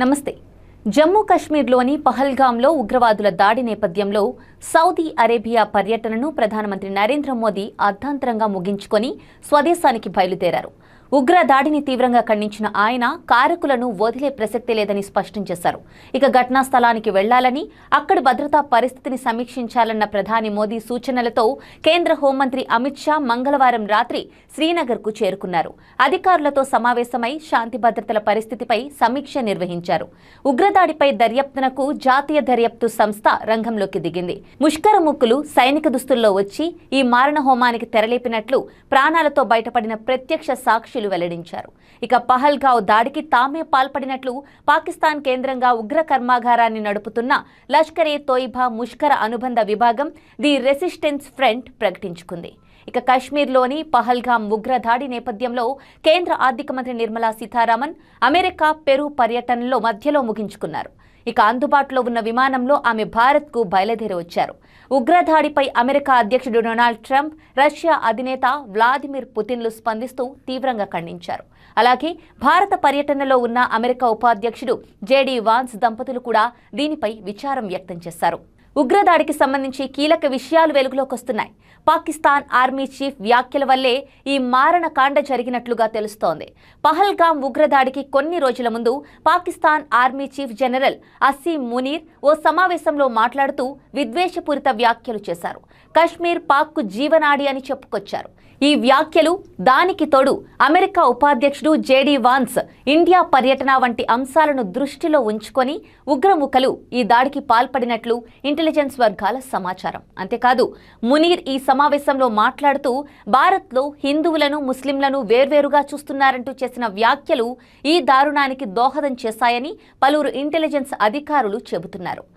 నమస్తే. జమ్మూ కాశ్మీర్లోని పహల్గాంలో ఉగ్రవాదుల దాడి నేపథ్యంలో సౌదీ అరేబియా పర్యటనను ప్రధానమంత్రి నరేంద్ర మోదీ అర్ధాంతరంగా ముగించుకొని స్వదేశానికి బయలుదేరారు. ఉగ్ర దాడిని తీవ్రంగా ఖండించిన ఆయన కారకులను వదిలే ప్రసక్తి లేదని స్పష్టం చేశారు. ఇక ఘటనా స్థలానికి వెళ్ళాలని అక్కడి భద్రతా పరిస్థితిని సమీక్షించాలన్న ప్రధాని మోదీ సూచనలతో కేంద్ర హోంమంత్రి అమిత్ షా మంగళవారం రాత్రి శ్రీనగర్కు చేరుకున్నారు. అధికారులతో సమావేశమై శాంతి భద్రతల పరిస్థితిపై సమీక్ష నిర్వహించారు. ఉగ్రదాడిపై దర్యాప్తునకు జాతీయ దర్యాప్తు సంస్థ రంగంలోకి దిగింది. ముష్కర ముక్కులు సైనిక దుస్తుల్లో వచ్చి ఈ మారణ హోమానికి తెరలేపినట్లు ప్రాణాలతో బయటపడిన ప్రత్యక్ష సాక్షి సాక్షులు వెల్లడించారు. ఇక పహల్గావ్ దాడికి తామే పాల్పడినట్లు పాకిస్తాన్ కేంద్రంగా ఉగ్ర కర్మాగారాన్ని నడుపుతున్న లష్కర్ ఏ తోయిబా ముష్కర అనుబంధ విభాగం ది రెసిస్టెన్స్ ఫ్రంట్ ప్రకటించుకుంది. ఇక కాశ్మీర్లోని ఉగ్ర ఉగ్రదాడి నేపథ్యంలో కేంద్ర ఆర్థిక మంత్రి నిర్మలా సీతారామన్ అమెరికా పెరు పర్యటనలో మధ్యలో ముగించుకున్నారు. ఇక అందుబాటులో ఉన్న విమానంలో ఆమె భారత్కు బయలుదేరి వచ్చారు. ఉగ్రదాడిపై అమెరికా అధ్యక్షుడు డొనాల్డ్ ట్రంప్ రష్యా అధినేత వ్లాదిమిర్ పుతిన్లు స్పందిస్తూ తీవ్రంగా ఖండించారు. అలాగే భారత పర్యటనలో ఉన్న అమెరికా ఉపాధ్యక్షుడు జేడీ వాన్స్ దంపతులు కూడా దీనిపై విచారం వ్యక్తం చేశారు. ఉగ్రదాడికి సంబంధించి కీలక విషయాలు వెలుగులోకి వస్తున్నాయి. పాకిస్తాన్ ఆర్మీ చీఫ్ వ్యాఖ్యల వల్లే ఈ మారణకాండ జరిగినట్లుగా తెలుస్తోంది. పహల్గాం ఉగ్రదాడికి కొన్ని రోజుల ముందు Pakistan army chief general Asim Munir ఓ సమావేశంలో మాట్లాడుతూ విద్వేషపూరిత వ్యాఖ్యలు చేశారు. కశ్మీర్ పాక్కు జీవనాడి అని చెప్పుకొచ్చారు. ఈ వ్యాఖ్యలు దానికి తోడు అమెరికా ఉపాధ్యక్షుడు జేడీ వాన్స్ ఇండియా పర్యటన వంటి అంశాలను దృష్టిలో ఉంచుకొని ఉగ్రముఖలు ఈ దాడికి పాల్పడినట్లు ఇంటెలిజెన్స్ వర్గాల సమాచారం. అంతేకాదు మునీర్ ఈ సమావేశంలో మాట్లాడుతూ భారత్లో హిందువులను ముస్లింలను వేర్వేరుగా చూస్తున్నారంటూ చేసిన వ్యాఖ్యలు ఈ దారుణానికి దోహదం చేశాయని పలువురు ఇంటెలిజెన్స్ అధికారులు చెబుతున్నారు.